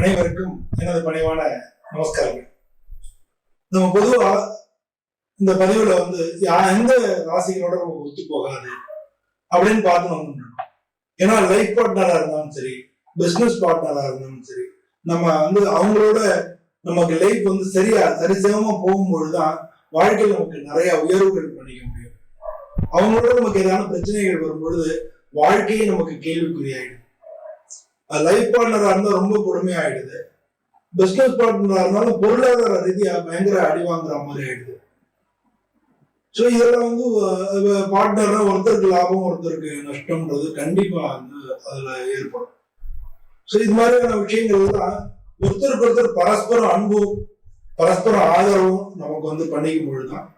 அனைவருக்கும் எனது பணிவான நமஸ்காரங்கள். நம்ம பொதுவா இந்த பதிவுல வந்து எந்த ராசிகளோட நமக்கு ஒத்து போகாது அப்படின்னு பார்த்து நம்ம. ஏன்னா லைஃப் பார்ட்னரா இருந்தாலும் சரி பிசினஸ் பார்ட்னரா இருந்தாலும் சரி நம்ம வந்து அவங்களோட நமக்கு லைஃப் வந்து சரியா சரிசமமா போகும்பொழுதுதான் வாழ்க்கையில் நமக்கு நிறைய உயர்வுகள் பண்ணிக்க முடியும். அவங்களோட நமக்கு ஏதாவது பிரச்சனைகள் வரும்பொழுது வாழ்க்கையே நமக்கு கேள்விக்குறியாயிடும். லைஃப் பார்ட்னரா இருந்தா ரொம்ப கொடுமையாயிடுது. பிசினஸ் பார்ட்னரா இருந்தாலும் பொருளாதார ரீதியா பயங்கர அடி வாங்குற மாதிரி ஆயிடுது. ஸோ இதெல்லாம் வந்து பார்ட்னர்னா ஒருத்தருக்கு லாபம் ஒருத்தருக்கு நஷ்டம்ன்றது கண்டிப்பா வந்து அதுல ஏற்படும். ஸோ இது மாதிரியான விஷயங்கள் தான் ஒருத்தருக்கு ஒருத்தர் பரஸ்பரம் அன்பும் பரஸ்பரம் ஆதரவும் நமக்கு வந்து பண்ணிக்கும் பொழுதுதான்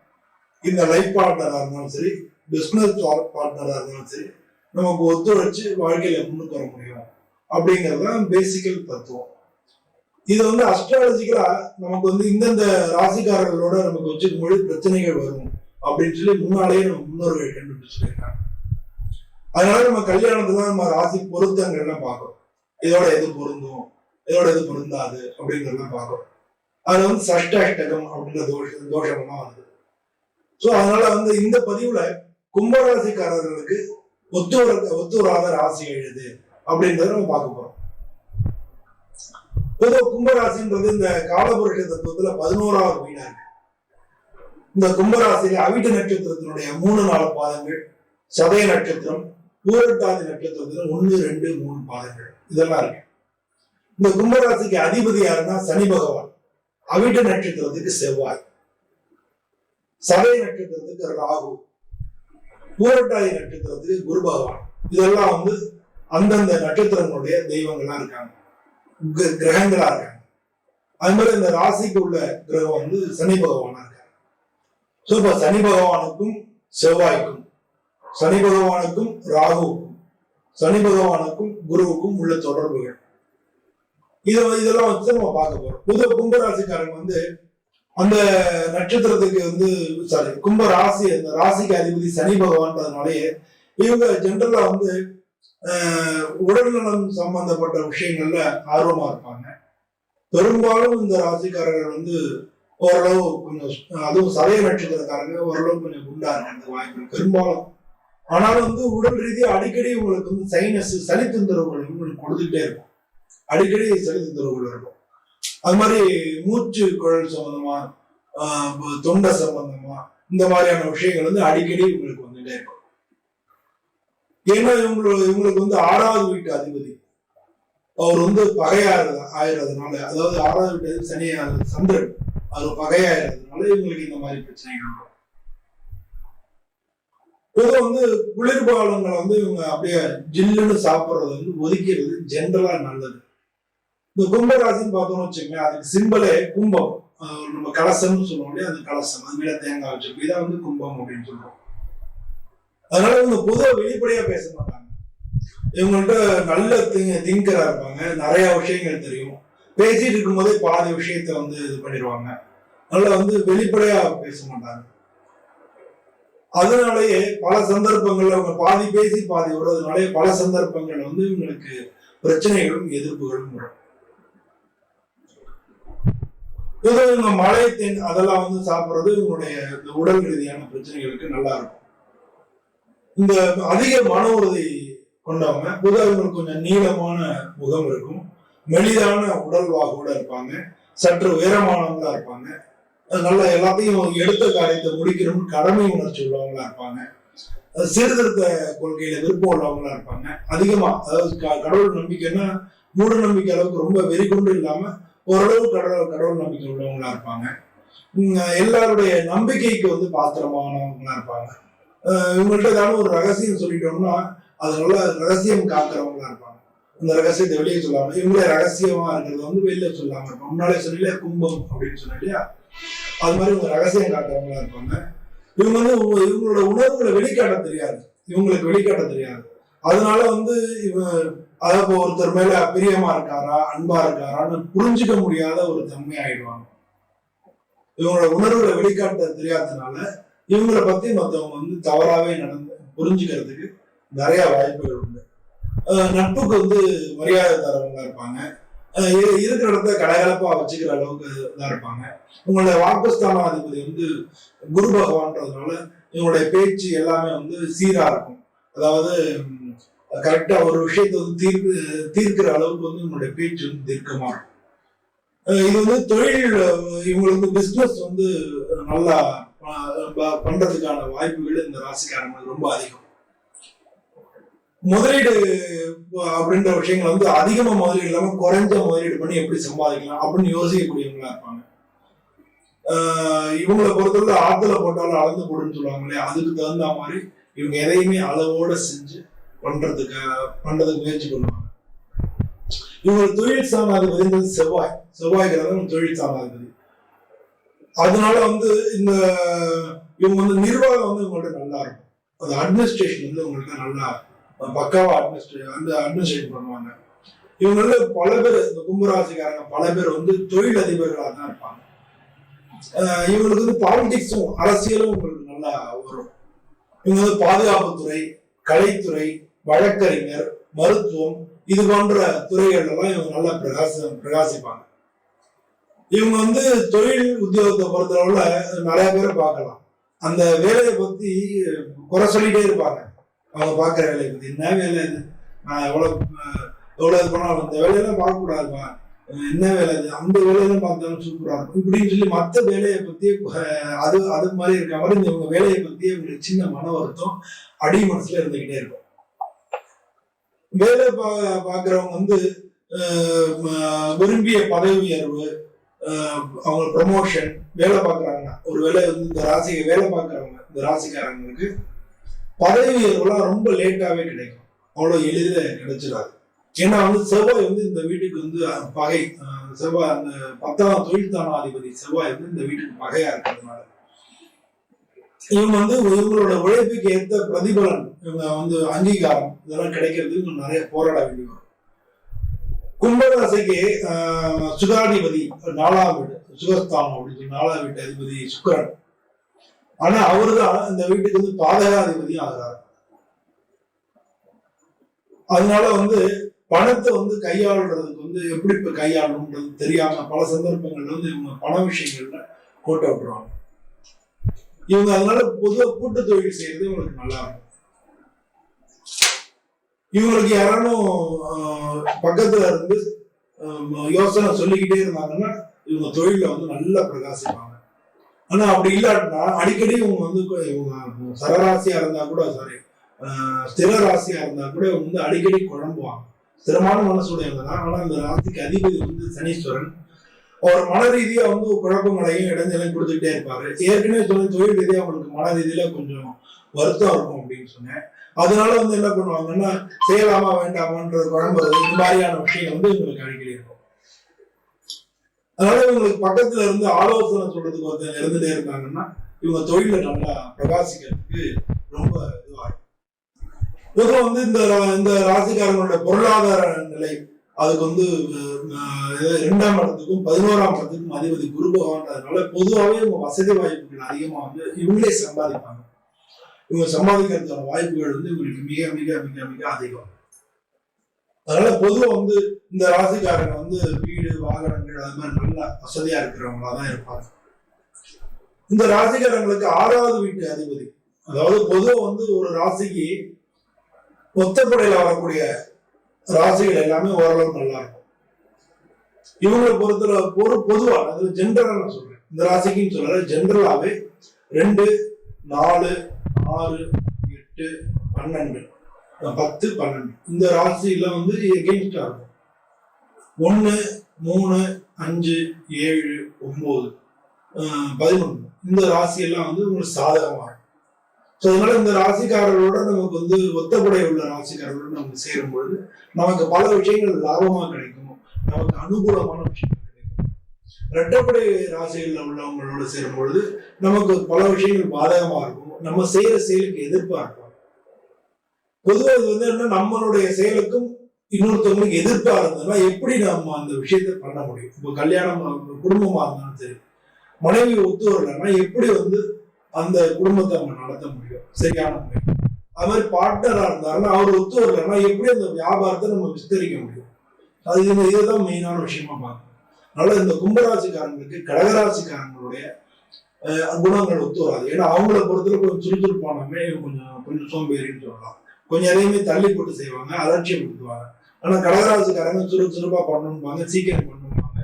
இந்த லைஃப் பார்ட்னரா இருந்தாலும் சரி பிசினஸ் பார்ட்னரா இருந்தாலும் சரி நமக்கு ஒத்துழைச்சு வாழ்க்கையில முன்னுக்கு வர முடியும். அப்படிங்கிறது தான் பேசிக்கல் தத்துவம். இது வந்து அஸ்ட்ராலஜிக்கலா நமக்கு வந்து இந்தந்த ராசிக்காரர்களோட நமக்கு வச்சுக்கும் பொழுது பிரச்சனைகள் வரும் அப்படின்னு சொல்லி முன்னாலேயே நம்ம முன்னோர்கள் கண்டுபிடிச்சிருக்காங்க. அதனால நம்ம கல்யாணத்துல நம்ம ராசி பொருத்தங்கள்லாம் பார்க்கறோம். இதோட எது பொருந்தும்? இதோட எது பொருந்தாது? அப்படிங்கறதெல்லாம் பார்க்கறோம். அதுல வந்து சஷ்டாஷ்டகம் அப்படின்ற தோஷ தோஷம்லாம் வருது. ஸோ அதனால வந்து இந்த பதிவுல கும்பராசிக்காரர்களுக்கு ஒத்து வர ஒத்து வராத ராசி எழுது அப்படின்றத நம்ம பார்க்க போறோம். பொதுவாக கும்பராசின்றது இந்த காலபுருஷ தத்துவத்துல பதினோராவது வீடா இருக்கு. இந்த கும்பராசியில அவிட்ட நட்சத்திரத்தினுடைய மூணு நாலு பாதங்கள் சதய நட்சத்திரம் பூரட்டாதி நட்சத்திரத்துல ஒன்று ரெண்டு மூணு பாதங்கள். இதெல்லாம் இருக்கு. இந்த கும்பராசிக்கு அதிபதி யாருன்னா சனி பகவான். அவிட்ட நட்சத்திரத்துக்கு செவ்வாய். சதய நட்சத்திரத்துக்கு ராகு. பூரட்டாதி நட்சத்திரத்துக்கு குரு பகவான். இதெல்லாம் வந்து அந்தந்த நட்சத்திரங்களுடைய தெய்வங்களா இருக்காங்க. கிரகங்களா இருக்காங்க. அது மாதிரி இந்த ராசிக்கு உள்ள கிரகம் வந்து சனி பகவானா இருக்காங்க. ஸோ இப்போ சனி பகவானுக்கும் செவ்வாய்க்கும் சனி பகவானுக்கும் ராகுவுக்கும் சனி பகவானுக்கும் குருவுக்கும் உள்ள தொடர்புகள். இதை இதெல்லாம் வச்சு நம்ம பார்க்க போறோம். புது கும்பராசிக்காரங்க வந்து அந்த நட்சத்திரத்துக்கு வந்து சாரி கும்ப ராசி அந்த ராசிக்கு அதிபதி சனி பகவான்றதுனாலயே இவங்க ஜென்ரலா வந்து உடல்நலம் சம்பந்தப்பட்ட விஷயங்கள்ல ஆர்வமா இருப்பாங்க. பெரும்பாலும் இந்த ராசிக்காரர்கள் வந்து ஓரளவு கொஞ்சம் அதுவும் சதய நட்சத்திரக்காரங்க ஓரளவு கொஞ்சம் குண்டா இருக்கிறது வாய்ப்பு பெரும்பாலும். ஆனாலும் வந்து உடல் ரீதியாக அடிக்கடி உங்களுக்கு வந்து சைனஸ் சளி தொந்தரவுகள் உங்களுக்கு கொடுத்துக்கிட்டே இருக்கும். அடிக்கடி சளி தொந்தரவுகள் இருக்கும். அது மாதிரி மூச்சு குழல் சம்பந்தமா தொண்டை சம்பந்தமா இந்த மாதிரியான விஷயங்கள் வந்து அடிக்கடி உங்களுக்கு வந்துட்டே இருக்கும். ஏன்னா இவங்களோட இவங்களுக்கு வந்து ஆறாவது வீட்டு அதிபதி. அவர் வந்து பகையாரு ஆயிடுறதுனால அதாவது ஆறாவது வீட்டு சனியாக சந்திரன். அவர் பகையாயிரதுனால இவங்களுக்கு இந்த மாதிரி பிரச்சனைகள் வரும். பொதுவா வந்து குளிர்பாலங்களை வந்து இவங்க அப்படியே ஜில்லுன்னு சாப்பிடுறது வந்து ஒதுக்கிறது ஜென்ரலா நல்லது. இந்த கும்பராசின்னு பார்த்தோம்னு வச்சுக்கோங்க அதுக்கு சிம்பலே கும்பம். நம்ம கலசம்னு சொல்லுவோம் இல்லையா? அந்த கலசம் அது மேல தேங்காய் வச்சிருக்கோம் இதான் வந்து கும்பம் அப்படின்னு சொல்றோம். அதனால இவங்க பொதுவாக வெளிப்படையா பேச மாட்டாங்க. இவங்கள்ட்ட நல்ல திங்கரா இருப்பாங்க. நிறைய விஷயங்கள் தெரியும். பேசிட்டு இருக்கும்போதே பாதி விஷயத்த வந்து இது பண்ணிடுவாங்க. அதனால வந்து வெளிப்படையா பேச மாட்டாங்க. அதனாலேயே பல சந்தர்ப்பங்கள்ல அவங்க பாதி பேசி பாதி விடுறதுனாலே பல சந்தர்ப்பங்கள் வந்து இவங்களுக்கு பிரச்சனைகளும் எதிர்ப்புகளும் வரும். ஏதோ இவங்க மழை தென் அதெல்லாம் வந்து சாப்பிடுறது இவங்களுடைய இந்த உடல் ரீதியான பிரச்சனைகளுக்கு நல்லா இருக்கும். இந்த அதிக மன உறுதி கொண்டவங்க பொதுவாக கொஞ்சம் நீளமான முகம் இருக்கும். மெலிதான உடல் வாகோட இருப்பாங்க. சற்று உயரமானவங்களா இருப்பாங்க. நல்லா எல்லாத்தையும் எடுத்த காரியத்தை முடிக்கணும்னு கடமை உணர்ச்சி உள்ளவங்களா இருப்பாங்க. சீர்திருத்த கொள்கையில விருப்பம் உள்ளவங்களா இருப்பாங்க. அதிகமா அதாவது க- கடவுள் நம்பிக்கைன்னா மூட நம்பிக்கை அளவுக்கு ரொம்ப வெறி கொண்டு இல்லாம ஓரளவு கடவுள் கடவுள் நம்பிக்கை உள்ளவங்களா இருப்பாங்க. எல்லாருடைய நம்பிக்கைக்கு வந்து பாத்திரமானவங்களா இருப்பாங்க. இவங்கள்ட்ட ஏதாவது ஒரு ரகசியம் சொல்லிட்டோம்னா அது நல்ல ரகசியம் காக்கிறவங்களா இருப்பாங்க. அந்த ரகசியத்தை வெளியே சொல்லாம இவங்களே ரகசியமா இருக்கிறது வந்து வெளியில சொல்லாம இருப்பாங்க. முன்னாலே சொன்னீங்களே கும்பம் அப்படின்னு சொன்ன இல்லையா? அது மாதிரி இவங்க ரகசியம் காக்கிறவங்களா இருப்பாங்க. இவங்க வந்து இவங்களோட உணர்வுகளை வெளிக்காட்ட தெரியாது. இவங்களுக்கு வெளிக்காட்ட தெரியாது. அதனால வந்து இவன் அதாவது ஒருத்தர் மேல பிரியமா இருக்காரா அன்பா இருக்காரான்னு புரிஞ்சுக்க முடியாத ஒரு தன்மை ஆயிடுவாங்க இவங்களோட உணர்வுகளை வெளிக்காட்ட தெரியாததுனால இவங்களை பத்தி மற்றவங்க வந்து தவறாவே நடந்து புரிஞ்சுக்கிறதுக்கு நிறைய வாய்ப்புகள் உண்டு. நட்புக்கு வந்து மரியாதை தரவங்களா இருப்பாங்க. இரு- இருக்கிற இடத்த கலகலப்பா வச்சுக்கிற அளவுக்கு இதா இருப்பாங்க. உங்களுடைய வாக்குஸ்தான அதிபதி வந்து குரு பகவான்றதுனால இவங்களுடைய பேச்சு எல்லாமே வந்து சீரா இருக்கும். அதாவது கரெக்டா ஒரு விஷயத்தை வந்து தீர்ப்பு தீர்க்கிற அளவுக்கு வந்து இவங்களுடைய பேச்சு வந்து தீர்க்கமா இருக்கும். இது வந்து தொழில் இவங்களுக்கு பிஸ்னஸ் வந்து நல்லா பண்றதுக்கான வாய்ப்புகள் இந்த ராசிக்காரங்களுக்கு ரொம்ப அதிகம். முதலீடு அப்படின்ற விஷயங்கள் வந்து அதிகமா முதலீடு இல்லாம குறைஞ்ச முதலீடு பண்ணி எப்படி சம்பாதிக்கலாம் அப்படின்னு யோசிக்கக்கூடியவங்களா இருப்பாங்க. ஆஹ் இவங்களை பொறுத்தவரை ஆத்துல போட்டாலும் அளந்து போடுன்னு சொல்லுவாங்க இல்லையா? அதுக்கு தகுந்த மாதிரி இவங்க எதையுமே அளவோட செஞ்சு பண்றதுக்கு பண்றதுக்கு முயற்சி பண்ணுவாங்க. இவங்க தொழில் சாணாதிபதி செவ்வாய். செவ்வாய் கிரகம் தொழில் சாணாதிபதி அதனால வந்து இந்த இவங்க வந்து நிர்வாகம் வந்து இவங்கள்ட்ட நல்லா இருக்கும். அந்த அட்மினிஸ்ட்ரேஷன் வந்து உங்கள்ட்ட நல்லா பக்காவா அட்மினிஸ்ட்ரே அந்த அட்மினிஸ்ட்ரேட் பண்ணுவாங்க. இவங்கள பல பேர் இந்த கும்பராசிக்காரங்க பல பேர் வந்து தொழில் அதிபர்களாக தான் இருப்பாங்க. இவங்களுக்கு வந்து பாலிடிக்ஸும் அரசியலும் உங்களுக்கு நல்லா வரும். இவங்க வந்து பாதுகாப்புத்துறை கலைத்துறை வழக்கறிஞர் மருத்துவம் இது போன்ற துறைகள் எல்லாம் இவங்க நல்லா பிரகாச பிரகாசிப்பாங்க. இவங்க வந்து தொழில் உத்தியோகத்தை பொறுத்தளவுல நிறைய பேரை பார்க்கலாம். அந்த வேலையை பத்தி குறை சொல்லிட்டே இருப்பாங்க. அவங்க பார்க்குற வேலையை பத்தி. என்ன வேலை இது? நான் எவ்வளவு எவ்வளவு இது பண்ணாலும் இந்த வேலையெல்லாம் பார்க்கக்கூடாதுப்பா. என்ன வேலை இது? அந்த வேலையெல்லாம் பார்த்தாலும் சூப்பராக இருக்கும். இப்படின்னு சொல்லி மற்ற வேலையை பத்தி அது அது மாதிரி இருக்க மாதிரி இந்த இவங்க வேலையை பத்தி உங்களுக்கு சின்ன மன வருத்தம் அடி மனசுல இருந்துகிட்டே இருக்கும். வேலை பா பார்க்குறவங்க வந்து விரும்பிய பதவி உயர்வு அவங்க ப்ரமோஷன் வேலை பார்க்குறாங்கன்னா ஒரு வேலை வந்து இந்த ராசிக்கு வேலை பார்க்குறவங்க இந்த ராசிக்காரங்களுக்கு பதவி உயர்வுலாம் ரொம்ப லேட்டாகவே கிடைக்கும். அவ்வளோ எளிதில் கிடைச்சிடாது. ஏன்னா வந்து செவ்வாய் வந்து இந்த வீட்டுக்கு வந்து பகை. செவ்வாய் அந்த பத்தாம் தொழில் தானாதிபதி செவ்வாய் வந்து இந்த வீட்டுக்கு பகையா இருக்கிறதுனால. இவங்க வந்து இவங்களோட உழைப்புக்கு ஏற்ற பிரதிபலன் இவங்க வந்து அங்கீகாரம் இதெல்லாம் கிடைக்கிறதுக்கு நிறைய போராட வேண்டி வரும் கும்பராசிக்கு ஆஹ், சுகாதிபதி நாலாம் வீடு சுகஸ்தானம் அப்படின்னு சொல்லி நாலாம் வீட்டு அதிபதி சுக்கரன். ஆனா அவருதான் இந்த வீட்டுக்கு வந்து பாதகாதிபதி ஆகிறார். அதனால வந்து பணத்தை வந்து கையாளுறதுக்கு வந்து எப்படி இப்ப கையாளணும்ன்றது தெரியாம பல சந்தர்ப்பங்கள்ல வந்து இவங்க பண விஷயங்கள்ல கோட்டை விட்டுருவாங்க. இவங்க அதனால பொதுவாக கூட்டு தொழில் செய்யறது இவங்களுக்கு நல்லா இருக்கும். இவங்களுக்கு யாராலும் பக்கத்துல இருந்து யோசனை சொல்லிக்கிட்டே இருந்தாங்கன்னா இவங்க தொழில வந்து நல்லா பிரகாசிப்பாங்க. ஆனா அப்படி இல்லாட்டினா அடிக்கடி இவங்க வந்து இவங்க சரராசியா இருந்தா கூட சாரி ஸ்திர ராசியா இருந்தா கூட இவங்க வந்து அடிக்கடி குழம்புவாங்க. ஸ்திரமான மனசுடையவங்க தான். ஆனா இந்த ராசிக்கு அதிபதி வந்து சனீஸ்வரன். அவர் மன ரீதியா வந்து குழப்பங்களையும் இடைஞ்சலையும் கொடுத்துக்கிட்டே இருப்பாரு. ஏற்கனவே சொன்ன தொழில் ரீதியா அவங்களுக்கு மன ரீதியில கொஞ்சம் வருத்தம் இருக்கும் அப்படின்னு சொன்னேன். அதனால வந்து என்ன பண்ணுவாங்கன்னா செய்யலாமா வேண்டாமான்றது குழம்புறது இந்த மாதிரியான விஷயம் வந்து இவங்களுக்கு அடிக்கடி இருக்கும். அதனால இவங்களுக்கு பக்கத்துல இருந்து ஆலோசனை சொல்றதுக்கு ஒருத்தர் இருந்துட்டே இருந்தாங்கன்னா இவங்க தொழில நல்லா பிரகாசிக்கிறதுக்கு ரொம்ப இதுவா இருக்கும் பொதுவாக வந்து இந்த இந்த ராசிக்காரங்களோட பொருளாதார நிலை அதுக்கு வந்து இரண்டாம் ரெண்டாம் இடத்துக்கும் பதினோராம் இடத்துக்கும் அதிபதி குரு பகவான்றதுனால பொதுவாகவே இவங்க வசதி வாய்ப்புகள் அதிகமா வந்து இவங்களே சம்பாதிப்பாங்க. இவங்க சம்பாதிக்கிறதுக்கான வாய்ப்புகள் வந்து இவங்களுக்கு மிக மிக மிக மிக அதிகம். அதனால பொதுவாக வந்து இந்த ராசிக்காரங்க வந்து வீடு வாகனங்கள் அது மாதிரி நல்ல வசதியா இருக்கிறவங்களா தான் இருப்பாங்க. இந்த ராசிக்காரங்களுக்கு ஆறாவது வீட்டு அதிபதி. அதாவது பொதுவாக வந்து ஒரு ராசிக்கு ஒத்தப்படையில் வரக்கூடிய ராசிகள் எல்லாமே ஓரளவு நல்லா இருக்கும். இவங்களை பொறுத்தல பொறு பொதுவா அது ஜென்ரலா நான் சொல்றேன். இந்த ராசிக்குன்னு சொல்லல ஜென்ரலாவே ரெண்டு நாலு ஆறு எட்டு பன்னெண்டு. பத்து பன்னெண்டு. இந்த ராசியில வந்து எகெயின்ஸ்டா இருக்கும். ஒன்று மூணு அஞ்சு ஏழு ஒன்பது பதினொன்று. இந்த ராசியெல்லாம் வந்து உங்களுக்கு சாதகமாக இருக்கும். ஸோ அதனால இந்த ராசிக்காரர்களோட நமக்கு வந்து ஒத்தப்படை உள்ள ராசிக்காரர்களோட நமக்கு சேரும் பொழுது நமக்கு பல விஷயங்கள் லாபமாக கிடைக்கும். நமக்கு அனுகூலமான விஷயம் ரெட்டப்படை ராசிகளில் உள்ளவங்களோட சேரும் பொழுது நமக்கு பல விஷயங்கள் பாதகமா இருக்கும். நம்ம செய்யற செயலுக்கு எதிர்ப்பா இருக்கும். பொதுவாக இது வந்து என்ன நம்மளுடைய செயலுக்கும் இன்னொருத்தவங்களுக்கு எதிர்ப்பா இருந்ததுன்னா எப்படி நம்ம அந்த விஷயத்தை பண்ண முடியும்? இப்போ கல்யாணம் குடும்பமா இருந்தாலும் சரி மனைவி ஒத்து வரலன்னா எப்படி வந்து அந்த குடும்பத்தை அவங்க நடத்த முடியும்? சரியான முறை அது மாதிரி பார்ட்னரா இருந்தாருன்னா அவர் ஒத்து வரலன்னா எப்படி அந்த வியாபாரத்தை நம்ம விஸ்தரிக்க முடியும்? அது இந்த இதுதான் மெயினான விஷயமா பார்க்கணும். அதனால இந்த கும்பராசிக்காரங்களுக்கு கடகராசிக்காரங்களுடைய குணங்கள் ஒத்து வராது. ஏன்னா அவங்கள பொறுத்தவரை கொஞ்சம் சுறுசுறுப்பானமே கொஞ்சம் கொஞ்சம் சோம்பேறின்னு சொல்லலாம் கொஞ்சம் எதையுமே தள்ளி போட்டு செய்வாங்க அலட்சியம் கொடுத்துவாங்க ஆனா கடகராசிக்காரங்க சுறுசுறுப்பா பண்ணணும்பாங்க சீக்கிரம் பண்ணுவாங்க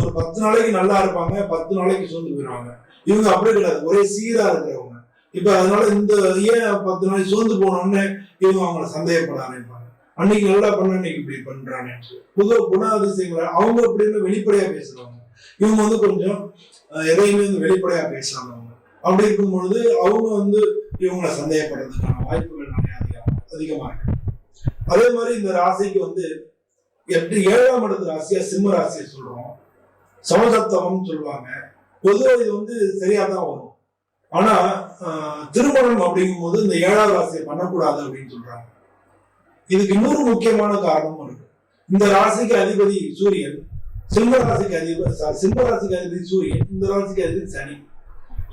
ஒரு பத்து நாளைக்கு நல்லா இருப்பாங்க பத்து நாளைக்கு சோர்ந்து போயிடுவாங்க இவங்க அப்படி கிடையாது. ஒரே சீரா இருக்கிறவங்க. இப்ப அதனால இந்த ஏன் பத்து நாளைக்கு சோர்ந்து போனோடனே இவங்க அவங்கள சந்தேகப்பட ஆரம்பிப்பாங்க? அன்னைக்கு நல்லா பண்ண இன்னைக்கு இப்படி பண்றானே. புது குணாதிசயங்களை அவங்க அப்படின்னு வெளிப்படையா பேசுறாங்க இவங்க வந்து கொஞ்சம் எதையுமே வந்து வெளிப்படையா பேசுறாங்க அவங்க அப்படி இருக்கும் பொழுது அவங்க வந்து இவங்களை சந்தேகப்படுறதுக்கான வாய்ப்புகள் நிறைய அதிகம் அதிகமா இருக்கு. அதே மாதிரி இந்த ராசிக்கு வந்து எட்டு ஏழாம் இடத்து ராசியா சிம்ம ராசியை சொல்றோம். சமசப்தமம்னு சொல்லுவாங்க. பொதுவாக இது வந்து சரியா தான் வரும். ஆனா திருமணம் அப்படிங்கும் போது இந்த ஏழாவது ராசியை பண்ணக்கூடாது அப்படின்னு சொல்றாங்க. இதுக்கு இன்னொரு முக்கியமான காரணமும் இருக்கு. இந்த ராசிக்கு அதிபதி சூரியன் சிம்ம ராசிக்கு அதிபதி ச- சிம்ம ராசிக்கு அதிபதி சூரியன் இந்த ராசிக்கு அதிபதி சனி.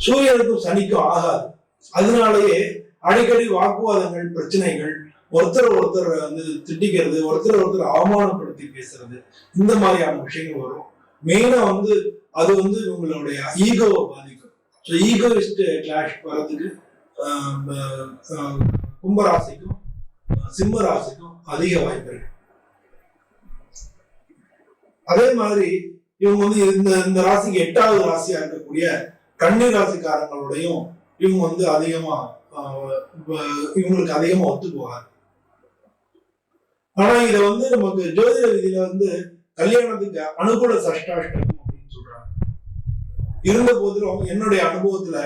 சூரியனுக்கும் சனிக்கும் ஆகாது. அதனாலேயே அடிக்கடி வாக்குவாதங்கள் பிரச்சனைகள் ஒருத்தர் ஒருத்தர் வந்து திட்டிக்கிறது ஒருத்தர் ஒருத்தர் அவமானப்படுத்தி பேசுறது இந்த மாதிரியான விஷயங்கள் வரும். மெயினா வந்து அது வந்து உங்களுடைய ஈகோவை பாதிக்கும். ஸோ ஈகோயிஸ்ட் கிளாஷ் வர்றதுக்கு கும்பராசிக்கும் சிம்ம ராசிக்கும் அதிக வாய்ப்பு இருக்கு. அதே மாதிரி இவங்க வந்து இந்த இந்த ராசிக்கு எட்டாவது ராசியா இருக்கக்கூடிய கன்னி ராசிக்காரங்களோடையும் இவங்க வந்து அதிகமா இவங்களுக்கு அதிகமா ஒத்து ஆனா இத வந்து நமக்கு ஜோதிட ரீதியில வந்து கல்யாணத்துக்கு அனுகூல சஷ்டாஷ்டகம் அப்படின்னு சொல்றாங்க. இருந்த போதிலும் என்னுடைய அனுபவத்துல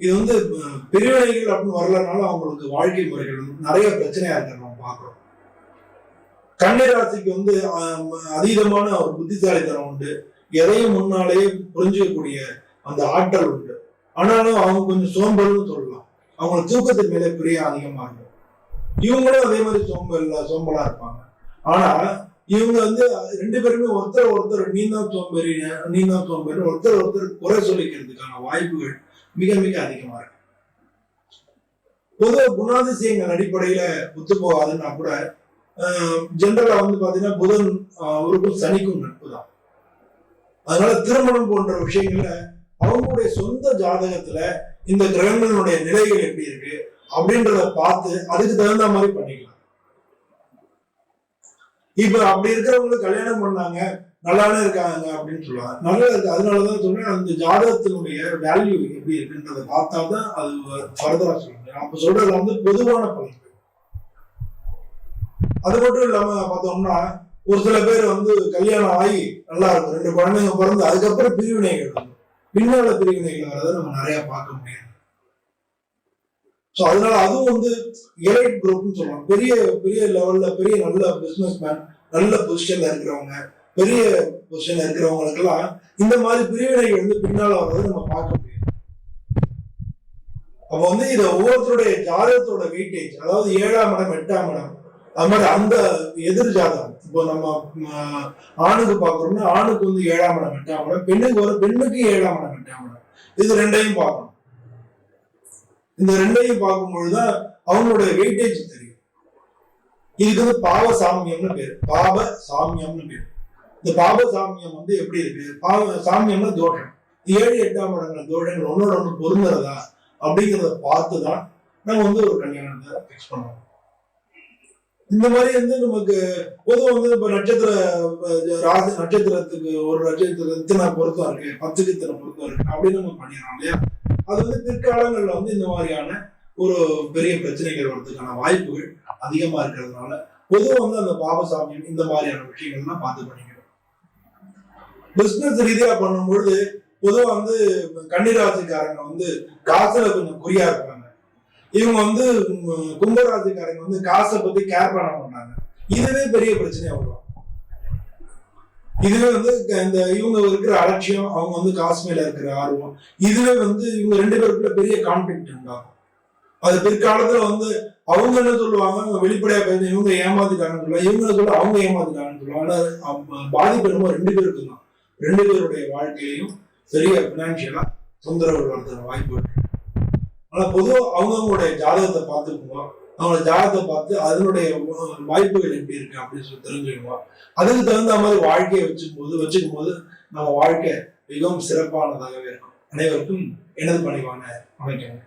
இது வந்து பிரிவினைகள் அப்படின்னு வரலனாலும் அவங்களுக்கு வாழ்க்கை முறைகள் நிறைய பிரச்சனையா இருக்கு கன்னிராசிக்கு வந்து அதீதமான ஒரு புத்திசாலித்தனம் உண்டு. எதையும் முன்னாலேயே புரிஞ்சிக்கக்கூடிய அந்த ஆற்றல் உண்டு. ஆனாலும் அவங்க கொஞ்சம் சோம்பல்னு சொல்லலாம். அவங்களுக்கு தூக்கத்தின் மேலே பிரிய அதிகமா இருக்கும். இவங்களும் அதே மாதிரி சோம்பல் சோம்பலா இருப்பாங்க. ஆனா இவங்க வந்து ரெண்டு பேருமே ஒருத்தர் ஒருத்தர் நீ தான் சோம்பேறி நீ தான் சோம்பேறி ஒருத்தர் ஒருத்தர் குறை சொல்லிக்கிறதுக்கான வாய்ப்புகள் மிக மிக அதிகமா இருக்கு. பொதுவாக குணாதிசயங்கள் அடிப்படையில ஒத்து போகாதுன்னா கூட ஜென்ரலா வந்து பாத்தீங்கன்னா புதன் அவருக்கும் சனிக்கும் நட்பு தான். அதனால திருமணம் போன்ற விஷயங்கள்ல அவங்களுடைய சொந்த ஜாதகத்துல இந்த கிரகங்களுடைய நிலைகள் எப்படி இருக்கு அப்படின்றத பார்த்து அதுக்கு தகுந்த மாதிரி பண்ணிக்கலாம். இப்ப அப்படி இருக்கிறவங்களுக்கு கல்யாணம் பண்ணாங்க நல்லாவே இருக்காங்க அப்படின்னு சொல்லுவாங்க. நல்லா இருக்கு. அதனாலதான் சொல்றேன் அந்த ஜாதகத்தினுடைய வேல்யூ எப்படி இருக்குன்றத பார்த்தா தான் அது ஃபர்தரா சொல்லுங்க அப்ப சொல்றது வந்து பொதுவான பலன். அது மட்டும் இல்லாம பார்த்தோம்னா ஒரு சில பேர் வந்து கல்யாணம் ஆகி நல்லா இருக்கும். ரெண்டு குழந்தைங்க பிறந்து அதுக்கப்புறம் பிரிவினைகள் வரும். பின்னால பிரிவினைகள் வரதை நம்ம நிறைய பார்க்க முடியாது ஸோ அதனால அதுவும் வந்து எலைட் குரூப்னு சொல்லுவாங்க. பெரிய பெரிய லெவல்ல பெரிய நல்ல பிசினஸ் மேன் நல்ல பொசிஷன்ல இருக்கிறவங்க பெரிய பொசிஷன்ல இருக்கிறவங்களுக்கெல்லாம் இந்த மாதிரி பிரிவினைகள் வந்து பின்னால வர்றதை நம்ம பார்க்க முடியாது அப்போ வந்து இதை ஒவ்வொருத்தருடைய ஜாதகத்தோட வெயிட்டேஜ் அதாவது ஏழாம் இடம் எட்டாம் இடம் அது மாதிரி அந்த எதிர் ஜாதகம். இப்போ நம்ம ஆணுக்கு பாக்குறோம்னா ஆணுக்கு வந்து ஏழாம் இடம் எட்டாம் பெண்ணுக்கு ஒரு பெண்ணுக்கு ஏழாம் இடம் எட்டாம் இது ரெண்டையும் பார்க்கணும். இந்த ரெண்டையும் பார்க்கும் பொழுதுதான் அவங்களுடைய வெயிட்டேஜ் தெரியும். இதுக்கு வந்து பாவ சாமியம்னு பேர். பாவ சாமியம்னு பேர். இந்த பாவ சாமியம் வந்து எப்படி இருக்கு? பாவ சாமியம்னா தோஷம். ஏழு எட்டாம் இடங்கள் தோஷங்கள் ஒன்னோட ஒன்று பொருந்துறதா அப்படிங்கிறத பார்த்து தான் நம்ம வந்து ஒரு கல்யாணத்தை ஃபிக்ஸ் பண்ணுவோம் இந்த மாதிரி வந்து நமக்கு பொதுவாக வந்து இப்போ நட்சத்திர ராசி நட்சத்திரத்துக்கு ஒரு நட்சத்திரம் இத்தனை பொருத்தம் இருக்கு பத்துக்கு இத்தனை பொருத்தம் இருக்கு அப்படின்னு நம்ம பண்ணிடுறோம் இல்லையா? அது வந்து பிற்காலங்கள்ல வந்து இந்த மாதிரியான ஒரு பெரிய பிரச்சனைகள் வர்றதுக்கான வாய்ப்புகள் அதிகமா இருக்கிறதுனால பொதுவாக வந்து அந்த பாபசாமியம் இந்த மாதிரியான விஷயங்கள்லாம் பார்த்து பண்ணிக்கணும். பிசினஸ் ரீதியா பண்ணும்பொழுது பொதுவா வந்து கன்னிராசிக்காரங்க வந்து காசுல கொஞ்சம் குறியா இருப்பாங்க. இவங்க வந்து ம், வந்து காசை பத்தி கேர் பண்ண மாட்டாங்க. இதுவே பெரிய பிரச்சனையா வரும் இதுவே வந்து இந்த இவங்க இருக்கிற அலட்சியம் அவங்க வந்து காசு மேல இருக்கிற ஆர்வம் இதுவே வந்து இவங்க ரெண்டு பேருக்குள்ள பெரிய கான்ஃபிளிக்ட் உண்டாகும். அது பிற்காலத்துல வந்து அவங்க என்ன சொல்லுவாங்க? அவங்க வெளிப்படையா பேச இவங்க ஏமாத்திட்டாங்கன்னு சொல்லுவாங்க இவங்க என்ன சொல்ல அவங்க ஏமாத்திட்டாங்கன்னு சொல்லுவாங்க ஆனா பாதிப்பு என்னமோ ரெண்டு பேருக்கு தான் ரெண்டு பேருடைய வாழ்க்கையிலையும் பெரிய பினான்சியலா தொந்தரவு வரதுக்கான வாய்ப்பு இருக்கு ஆனா பொதுவாக அவங்கவுங்களுடைய ஜாதகத்தை பார்த்துக்குவோம் அவங்களோட ஜாதகத்தை பார்த்து அதனுடைய வாய்ப்புகள் எப்படி இருக்கு அப்படின்னு சொல்லி தெரிஞ்சுக்குவோம் அதுக்கு தகுந்த மாதிரி வாழ்க்கையை வச்சுக்கும் போது வச்சுக்கும் போது நம்ம வாழ்க்கை மிகவும் சிறப்பானதாகவே இருக்கும். அனைவருக்கும் எனது பணிவான வணக்கம்